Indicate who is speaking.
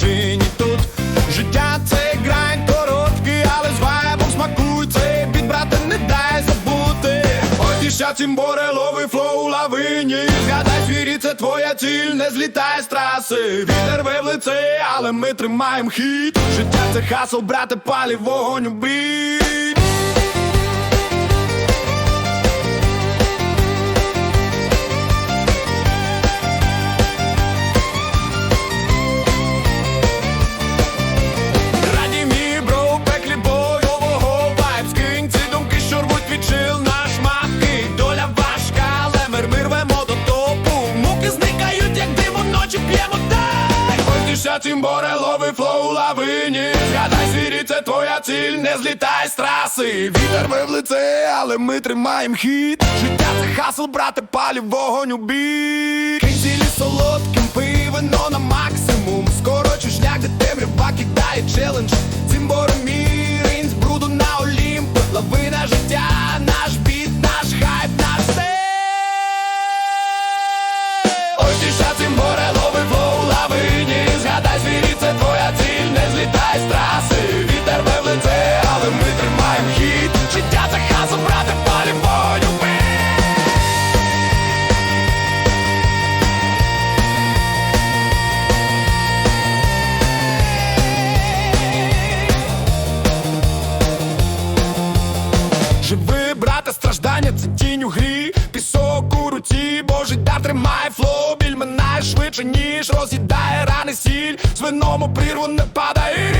Speaker 1: чи ні тут. Життя це грань короткий, але з вайбом смакуй цей біт, брате, не дай забути. Ой, діща цимборе, лови флоу лавині. Згадай свій це твоя ціль, не злітай з траси. Вітер в лице, але ми тримаємо хід. Життя це хасл, брате, палі вогонь у Тиша цимборе, лови флоу лавині. Згадай свій це твоя ціль, не злітай з траси. Вітер ви в лице, але ми тримаємо хід. Життя це хасл, брате, палів вогонь у бік. Кінці цілі тримає флоу, біль минає швидше, ніж роз'їдає рани сіль, з вином прірву не падає.